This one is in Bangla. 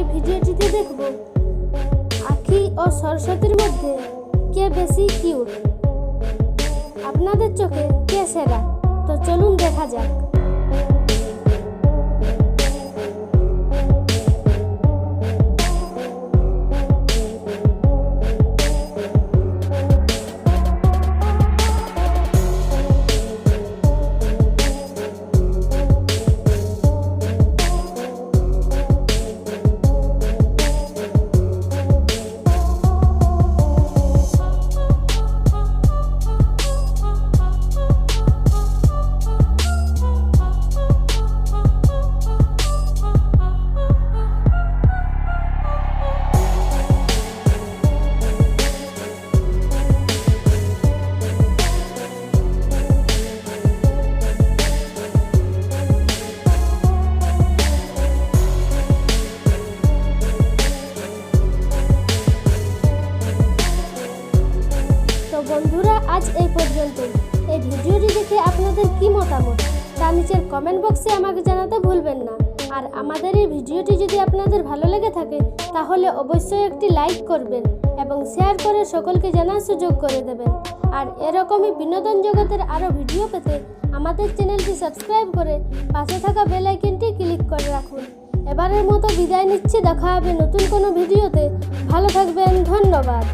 এই ভিডিওটিতে দেখব। আখি ও সরস্বতীর মধ্যে কে বেশি কিউট আপনাদের চোখে কে সেরা? তো চলুন দেখা যাক। বন্ধুরা, আজ এই পর্যন্তই। এই ভিডিওটি দেখে আপনাদের কি মতামত? তা নিচের কমেন্ট বক্সে আমাকে জানাতে ভুলবেন না। আর আমাদের এই ভিডিওটি যদি আপনাদের ভালো লেগে থাকে, তাহলে অবশ্যই একটি লাইক করবেন এবং শেয়ার করে সকলকে জানার সুযোগ করে দেবেন। আর এরকমই বিনোদন জগতের আরও ভিডিও পেতে আমাদের চ্যানেলটি সাবস্ক্রাইব করে পাশে থাকা বেল আইকনটি ক্লিক করে রাখুন। এবারের মতো বিদায় নিচ্ছি। দেখা হবে নতুন কোনো ভিডিওতে। ভালো থাকবেন। ধন্যবাদ।